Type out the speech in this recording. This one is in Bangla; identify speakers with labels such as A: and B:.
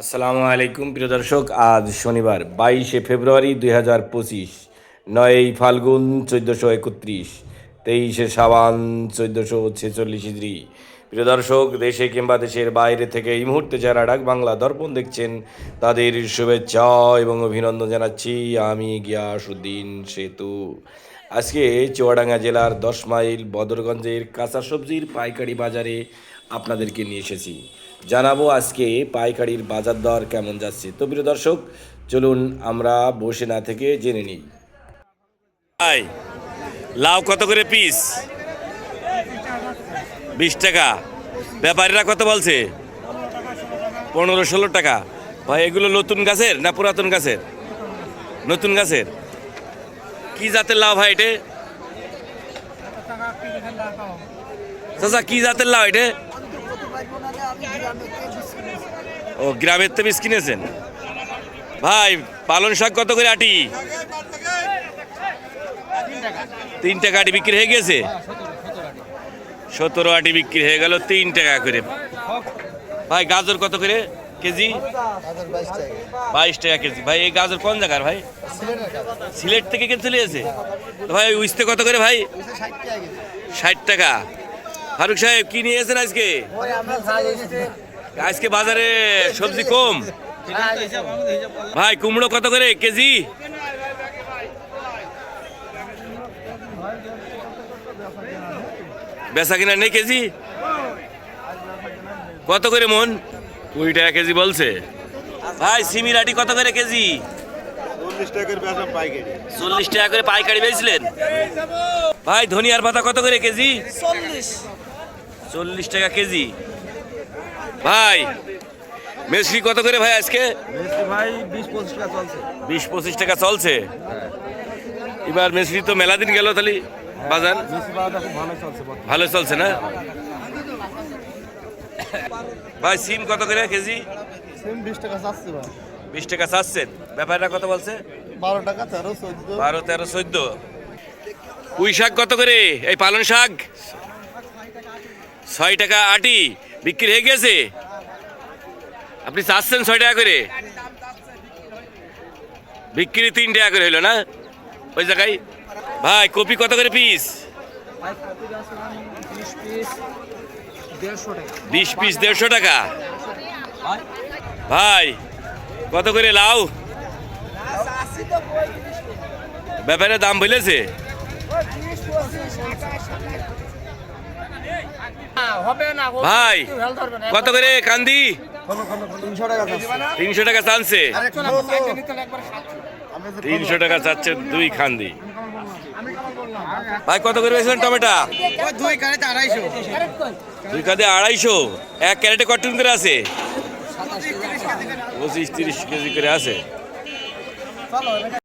A: আসসালামু আলাইকুম, প্রিয় দর্শক। আজ শনিবার, বাইশে ফেব্রুয়ারি দুই হাজার পঁচিশ নয়ই ফাল্গুন চোদ্দোশো একত্রিশ, তেইশে সাবান চোদ্দোশো ছেচল্লিশ ইদ্রি প্রিয় দর্শক দেশে কিংবা দেশের বাইরে থেকে এই মুহূর্তে যারা ডাক বাংলা দর্পণ দেখছেন, তাদের শুভেচ্ছা এবং অভিনন্দন জানাচ্ছি আমি গিয়াসুদ্দিন সেতু। আজকে চুয়াডাঙ্গা জেলার দশ মাইল বদরগঞ্জের কাঁচা সবজির পাইকারি বাজারে আপনাদেরকে নিয়ে এসেছি। জানাব আজকে পাইকারির বাজার দর কেমন যাচ্ছে। তো প্রিয় দর্শক চলুন আমরা বসে না থেকে জেনে নিই। লাউ কত করে পিস? বিশ টাকা। ব্যাপারীরা কত বলছে? পনেরো, ষোলো টাকা। ভাই, এগুলো নতুন গাছের না পুরাতন গাছের? নতুন গাছের? কি জাতের লাভ ভাই এটা? চাচা, কি জাতের লাভ এটা? ও, গ্রামের তো বীজ কিনেছেন। ভাই, পালন শাক কত করে আটি? তিন টাকা আটি বিক্রি হয়ে গেছে? সতেরো আটি বিক্রি হয়ে গেল, তিন টাকা করে। ভাই, গাজর কত করে কেজি? বাইশ টাকা কেজি। ভাই, এই গাজর কোন জায়গার ভাই? সিলেট থেকে কেন চলে ভাই উইস্তে কত করে ভাই? ষাট টাকা। ফারুক সাহেব, কি নিয়ে এসেছেন আজকে? আজকে বাজারে সবজি কম। ভাই, কুমড়ো কত করে কেজি? বেচা কিনা নেই কেজি? কত করে মন? কুড়ি টাকা কেজি বলছে। ভাই সিমির আটি কত করে কেজি?
B: চল্লিশ
A: টাকা করে পাইকারি। বেচলেন? ভাই ধনিয়ার পাতা কত করে কেজি?
C: চল্লিশ।
A: চল্লিশ টাকা কেজি। ভাই মেসরি কত করে ভাই আজকে?
B: ভাই বিশ পঁচিশ টাকা চলছে।
A: বিশ পঁচিশ টাকা চলছে। এবার মেসরি তো মেলা দিন গেল তাহলে বাজার
B: খুব ভালো চলছে
A: না? ভাই সিম কত করে কেজি?
B: বিশ টাকা চাচ্ছে
A: বিশ টাকা চাচ্ছেন। ব্যাপারটা কত বলছে?
B: বারো টাকা তেরো চোদ্দ।
A: বারো তেরো চোদ্দ। পুঁই শাক কত করে? এই পালন শাক? ছয় টাকা আটি। বিক্রি হয়ে গেছে? আপনি চাচ্ছেন ছয় টাকা করে? বিক্রি তিন টাকা করে হইল না? ওই জায়গায় ভাই কপি কত করে পিস
C: বিশ পিস দেড়শো টাকা।
A: ভাই? কত করে লাউ ব্যাপারে দাম বলেছে? ভাই কত করে কান্দি?
B: তিনশো টাকা
C: সাতশো।
A: তিনশো টাকা চাচ্ছে দুই খান্দি। ভাই কত করে পেয়েছিলেন টমেটা?
C: দুই কারেতে আড়াইশো।
A: দুই কাঁদে আড়াইশো? এক ক্যারেটে কটন করে আছে? পঁচিশ তিরিশ কেজি করে আছে।